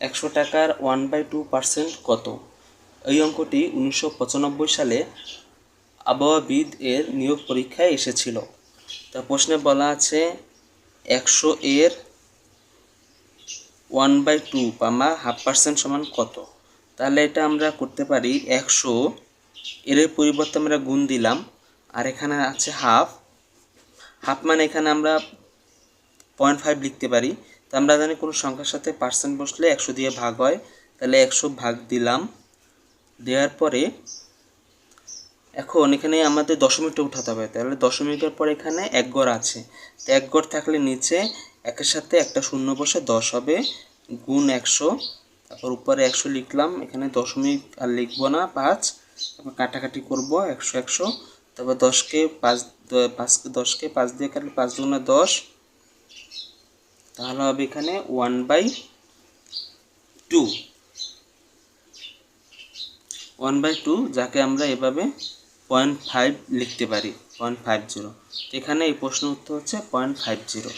একশো টাকার one by two percent কত? এই অঙ্কটি উনিশশো পঁচানব্বই সালে আবহাওয়াবিদ এর নিয়োগ পরীক্ষায় এসেছিল। তা প্রশ্নে বলা আছে, একশো এর ওয়ান বাই টু বা হাফ পার্সেন্ট সমান কত? তাহলে এটা আমরা করতে পারি, একশো এর পরিবর্তে আমরা গুণ দিলাম, আর এখানে আছে হাফ হাফ মানে এখানে আমরা পয়েন্ট ফাইভ লিখতে পারি। তো আমরা জানি কোনো সংখ্যার সাথে পার্সেন্ট বসলে একশো দিয়ে ভাগ হয়, তাহলে একশো ভাগ দিলাম। দেওয়ার পরে এখন এখানে আমাদের দশমিকটা উঠাতে হবে, তাহলে দশমিকের পর এখানে এক গড় আছে। তো এক গড় থাকলে নিচে একের সাথে একটা শূন্য বসে দশ হবে, গুণ একশো, তারপর উপরে একশো লিখলাম, এখানে দশমিক আর লিখব না, পাঁচ, তারপর কাটাকাটি করব, একশো একশো, তারপর দশকে পাঁচ পাঁচ দশকে পাঁচ দিয়ে কাটলে পাঁচ দুগুণে দশ তাহলে হবে এখানে one by two one by two যাকে আমরা এভাবে পয়েন্ট ফাইভ লিখতে পারি পয়েন্ট ফাইভ জিরো এখানে এই প্রশ্ন উত্তর হচ্ছে পয়েন্ট ফাইভ জিরো